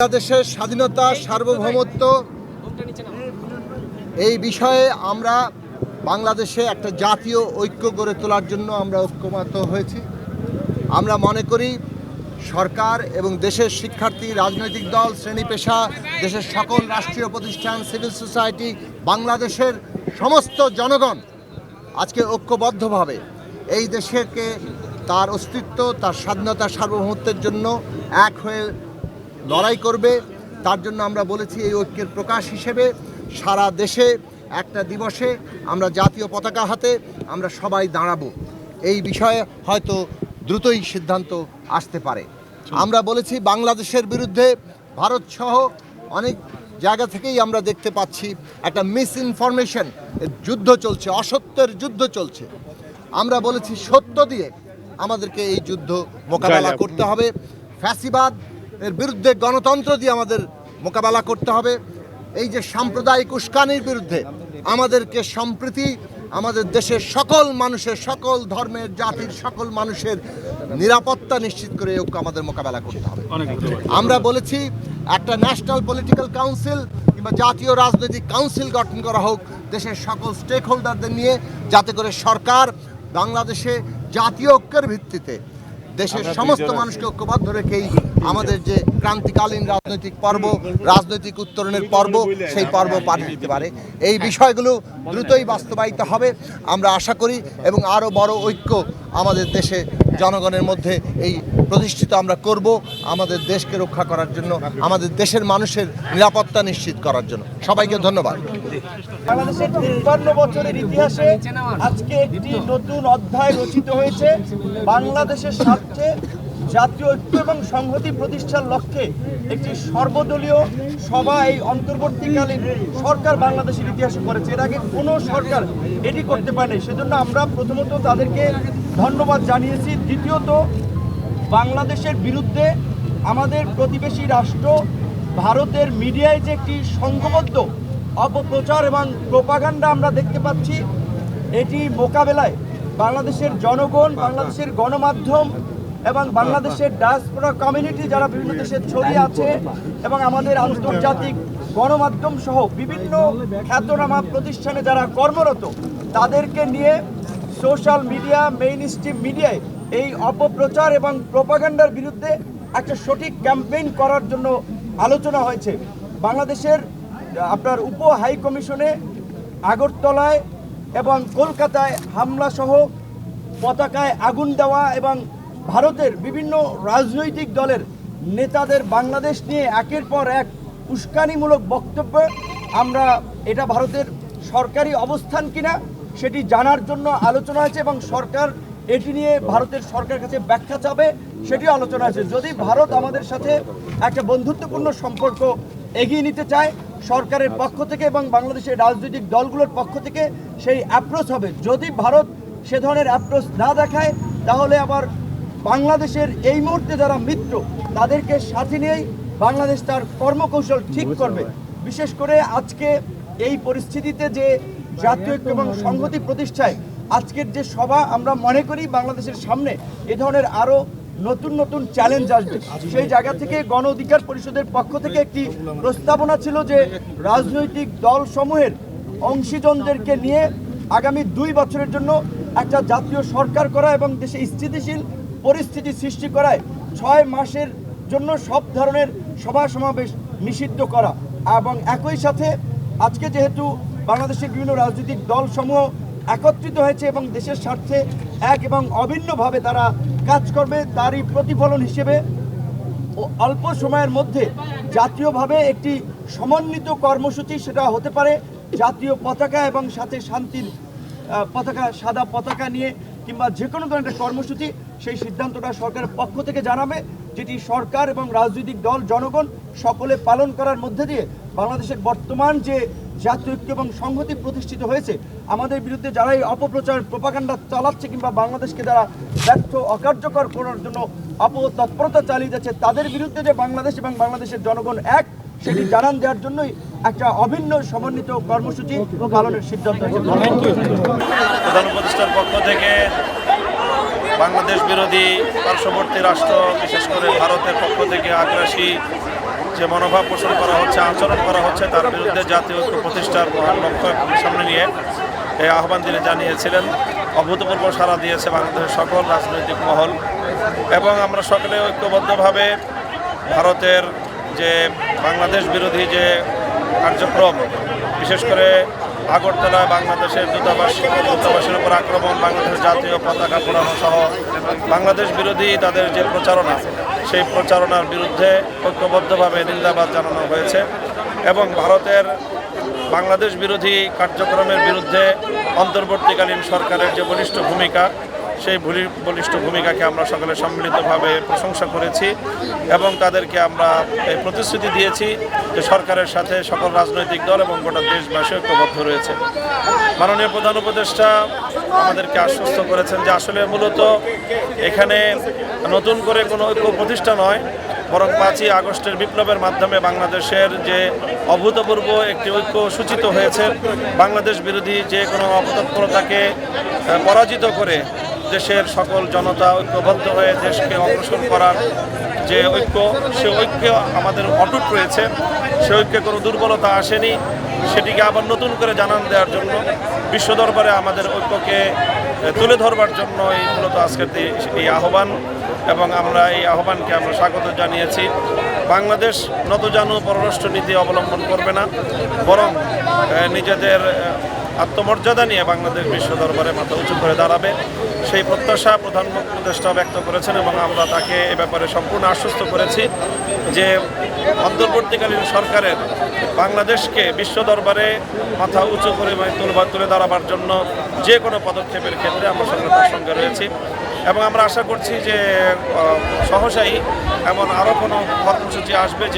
বাংলাদেশের স্বাধীনতা সার্বভৌমত্ব এই বিষয়ে আমরা বাংলাদেশে একটা জাতীয় ঐক্য গড়ে তোলার জন্য আমরা ঐক্যমত হয়েছি। আমরা মনে করি সরকার এবং দেশের শিক্ষার্থী রাজনৈতিক দল শ্রেণি পেশা দেশের সকল রাষ্ট্রীয় প্রতিষ্ঠান সিভিল সোসাইটি বাংলাদেশের সমস্ত জনগণ আজকে ঐক্যবদ্ধভাবে এই দেশকে তার অস্তিত্ব তার স্বাধীনতা সার্বভৌমত্বের জন্য এক হয়ে লড়াই করবে। তার জন্য আমরা বলেছি এই ঐক্যের প্রকাশ হিসেবে সারা দেশে একটা দিবসে আমরা জাতীয় পতাকা হাতে আমরা সবাই দাঁড়াবো। এই বিষয়ে হয়তো দ্রুতই সিদ্ধান্ত আসতে পারে। আমরা বলেছি বাংলাদেশের বিরুদ্ধে ভারত সহ অনেক জায়গা থেকেই আমরা দেখতে পাচ্ছি একটা মিস ইনফরমেশন যুদ্ধ চলছে অসত্যের যুদ্ধ চলছে। আমরা বলেছি সত্য দিয়ে আমাদেরকে এই যুদ্ধ মোকাবেলা করতে হবে। ফ্যাসিবাদ এর বিরুদ্ধে গণতন্ত্র দিয়ে আমাদের মোকাবেলা করতে হবে। এই যে সাম্প্রদায়িক উস্কানির বিরুদ্ধে আমাদেরকে সম্প্রীতি আমাদের দেশের সকল মানুষের সকল ধর্মের জাতির সকল মানুষের নিরাপত্তা নিশ্চিত করে ঐক্য আমাদের মোকাবেলা করতে হবে। আমরা বলেছি একটা ন্যাশনাল পলিটিক্যাল কাউন্সিল কিংবা জাতীয় রাজনৈতিক কাউন্সিল গঠন করা হোক দেশের সকল স্টেক হোল্ডারদের নিয়ে যাতে করে সরকার বাংলাদেশে জাতীয় ঐক্যের ভিত্তিতে দেশের সমস্ত মানুষকে ঐক্যবদ্ধ রেখেই আমাদের যে ক্রান্তিকালীন রাজনৈতিক পর্ব রাজনৈতিক উত্তরণের পর্ব সেই পর্ব পাড়ি দিতে পারে। এই বিষয়গুলো দ্রুতই বাস্তবায়িত হবে আমরা আশা করি এবং আরও বড় ঐক্য আমাদের দেশে জনগণের মধ্যে এই প্রতিষ্ঠিত আমরা করব, আমাদের দেশকে রক্ষা করার জন্য, আমাদের দেশের মানুষের নিরাপত্তা নিশ্চিত করার জন্য। সবাইকে ধন্যবাদ। বাংলাদেশের তিপ্পান্ন বছরের ইতিহাসে আজকে একটি নতুন অধ্যায় রচিত হয়েছে। বাংলাদেশের স্বার্থে জাতীয় ঐক্য এবং সংহতি প্রতিষ্ঠার লক্ষ্যে একটি সর্বদলীয় সভা এই অন্তর্বর্তীকালীন সরকার বাংলাদেশের ইতিহাসে করেছে। এর আগে কোনো সরকার এটি করতে পারেনি। সেজন্য আমরা প্রথমত তাদেরকে ধন্যবাদ জানিয়েছি। দ্বিতীয়ত, বাংলাদেশের বিরুদ্ধে আমাদের প্রতিবেশী রাষ্ট্র ভারতের মিডিয়ায় যে একটি সংঘবদ্ধ অপপ্রচার এবং প্রোপাগান্ডা আমরা দেখতে পাচ্ছি, এটি মোকাবেলায় বাংলাদেশের জনগণ, বাংলাদেশের গণমাধ্যম এবং বাংলাদেশের ডায়াসপোরা কমিউনিটি যারা বিভিন্ন দেশে ছড়িয়ে আছে এবং আমাদের আন্তর্জাতিক গণমাধ্যম সহ বিভিন্ন খ্যাতনামা প্রতিষ্ঠানে যারা কর্মরত, তাদেরকে নিয়ে সোশ্যাল মিডিয়া মেইন স্ট্রিম মিডিয়ায় এই অপপ্রচার এবং প্রোপাগান্ডার বিরুদ্ধে একটা সঠিক ক্যাম্পেইন করার জন্য আলোচনা হয়েছে। বাংলাদেশের, আপনার উপ হাই কমিশনে আগরতলায় এবং কলকাতায় হামলা সহ পতাকায় আগুন দেওয়া এবং ভারতের বিভিন্ন রাজনৈতিক দলের নেতাদের বাংলাদেশ নিয়ে একের পর এক উস্কানিমূলক বক্তব্য, আমরা এটা ভারতের সরকারি অবস্থান কিনা সেটি জানার জন্য আলোচনা হয়েছে এবং সরকার এটি নিয়ে ভারতের সরকারের কাছে ব্যাখ্যা চাবে সেটিও আলোচনা আছে যদি ভারত আমাদের সাথে একটা বন্ধুত্বপূর্ণ সম্পর্ক এগিয়ে নিতে চায় সরকারের পক্ষ থেকে এবং বাংলাদেশের রাজনৈতিক দলগুলোর পক্ষ থেকে সেই অ্যাপ্রোচ হবে। যদি ভারত সে ধরনের অ্যাপ্রোচ না দেখায় তাহলে আবার বাংলাদেশের এই মুহূর্তে যারা মিত্র তাদেরকে সাথে নিয়েই বাংলাদেশ তার কর্মকৌশল ঠিক করবে। বিশেষ করে আজকে এই পরিস্থিতিতে যে জাতীয় ঐক্য এবং সংহতি প্রতিষ্ঠায় আজকের যে সভা আমরা মনে করি বাংলাদেশের সামনে, এ ধরনের আরও নতুন নতুন চ্যালেঞ্জ আসবে। সেই জায়গা থেকে গণ অধিকার পরিষদের পক্ষ থেকে একটি প্রস্তাবনা ছিল যে রাজনৈতিক দল সমূহের অংশীজনদেরকে নিয়ে আগামী দুই বছরের জন্য একটা জাতীয় সরকার করা এবং দেশে স্থিতিশীল পরিস্থিতি সৃষ্টি করায় ছয় মাসের জন্য সব ধরনের সভা সমাবেশ নিষিদ্ধ করা। এবং একই সাথে আজকে যেহেতু বাংলাদেশের বিভিন্ন রাজনৈতিক দলসমূহ একত্রিত হয়েছে এবং দেশের স্বার্থে এক এবং অভিন্নভাবে তারা কাজ করবে। তারই প্রতিফলন হিসেবে অল্প সময়ের মধ্যে জাতীয়ভাবে একটি সমন্বিত কর্মসূচি সেটা হতে পারে। জাতীয় পতাকা এবং সাথে শান্তির পতাকা, সাদা পতাকা নিয়ে কিংবা যে কোনো ধরনের কর্মসূচি, সেই সিদ্ধান্তটা সরকারের পক্ষ থেকে জানাবে, যেটি সরকার এবং রাজনৈতিক দল, জনগণ সকলে পালন করার মধ্যে দিয়ে বাংলাদেশের বর্তমান যে জাতীয় ঐক্য এবং সংহতি প্রতিষ্ঠিত হয়েছে। আমাদের বিরুদ্ধে যারা এই অপপ্রচার, প্রপাগান্ডা চালাচ্ছে কিংবা বাংলাদেশকে যারা ব্যর্থ, অকার্যকর করার জন্য অপতৎপরতা চালিয়ে যাচ্ছে, তাদের বিরুদ্ধে যে বাংলাদেশ এবং বাংলাদেশের জনগণ এক, সেটি জানান দেওয়ার জন্যই একটা অভিন্ন সমন্বিত কর্মসূচি পালনের সিদ্ধান্ত পক্ষ থেকে বাংলাদেশ বিরোধী পার্শ্ববর্তী রাষ্ট্র, বিশেষ করে ভারতের পক্ষ থেকে আগ্রাসী যে মনোভাব পোষণ করা হচ্ছে, আচরণ করা হচ্ছে, তার বিরুদ্ধে জাতীয় ঐক্য প্রতিষ্ঠার মহান লক্ষ্য সামনে নিয়ে এই আহ্বান তিনি জানিয়েছিলেন, অভূতপূর্ব সাড়া দিয়েছে বাংলাদেশের সকল রাজনৈতিক মহল। এবং আমরা সকলে ঐক্যবদ্ধভাবে ভারতের যে বাংলাদেশ বিরোধী যে কার্যক্রম, বিশেষ করে আগরতলায় বাংলাদেশের দূতাবাস, দূতাবাসের উপর আক্রমণ, বাংলাদেশের জাতীয় পতাকা পোড়ানো সহ বাংলাদেশ বিরোধী তাদের যে প্রচারণা সেই প্রচারণার বিরুদ্ধে ঐক্যবদ্ধভাবে নিন্দাবাদ জানানো হয়েছে এবং ভারতের বাংলাদেশ বিরোধী কার্যক্রমের বিরুদ্ধে অন্তর্বর্তীকালীন সরকারের যে বলিষ্ঠ ভূমিকা সেই ভুলি- বলিষ্ঠ ভূমিকাকে আমরা সকলে সম্মিলিতভাবে প্রশংসা করেছি এবং তাদেরকে আমরা এই প্রতিশ্রুতি দিয়েছি যে সরকারের সাথে সকল রাজনৈতিক দল এবং গোটা দেশবাসী ঐক্যবদ্ধ রয়েছে। মাননীয় প্রধান উপদেষ্টা আমাদেরকে আশ্বস্ত করেছেন যে আসলে মূলত এখানে নতুন করে কোনো ঐক্য প্রতিষ্ঠা নয়, বরং পাঁচই আগস্টের বিপ্লবের মাধ্যমে বাংলাদেশের যে অভূতপূর্ব একটি ঐক্য সূচিত হয়েছে, বাংলাদেশ বিরোধী যে কোনো অপতৎপরতাকে পরাজিত করে দেশের সকল জনতা ঐক্যবদ্ধ হয়ে দেশকে অগ্রসর করার যে ঐক্য, সে ঐক্য আমাদের অটুট রয়েছে। সে ঐক্যে কোনো দুর্বলতা আসেনি। সেটিকে আবার নতুন করে জানান দেওয়ার জন্য বিশ্ব দরবারে আমাদের ঐক্যকে তুলে ধরবার জন্য এই মূলত আজকের এই- আহ্বান এবং আমরা এই আহ্বানকে আমরা স্বাগত জানিয়েছি। বাংলাদেশ নতজানু পররাষ্ট্র নীতি অবলম্বন করবে না, বরং নিজেদের আত্মমর্যাদা নিয়ে বাংলাদেশ বিশ্ব দরবারে মাথা উঁচু করে দাঁড়াবে। সেই প্রত্যাশা প্রধান উপদেষ্টা ব্যক্ত করেছেন এবং আমরা তাকে এ ব্যাপারে সম্পূর্ণ আশ্বস্ত করেছি যে অন্তর্বর্তীকালীন সরকারের বাংলাদেশকে বিশ্ব দরবারে মাথা উঁচু করে তুলবার তুলে দাঁড়াবার জন্য যে কোনো পদক্ষেপের ক্ষেত্রে আমরা সঙ্গে তার সঙ্গে রয়েছি। এবং আমরা আশা করছি যে সহসাই এমন আরও কোনো কর্মসূচি আসবে যে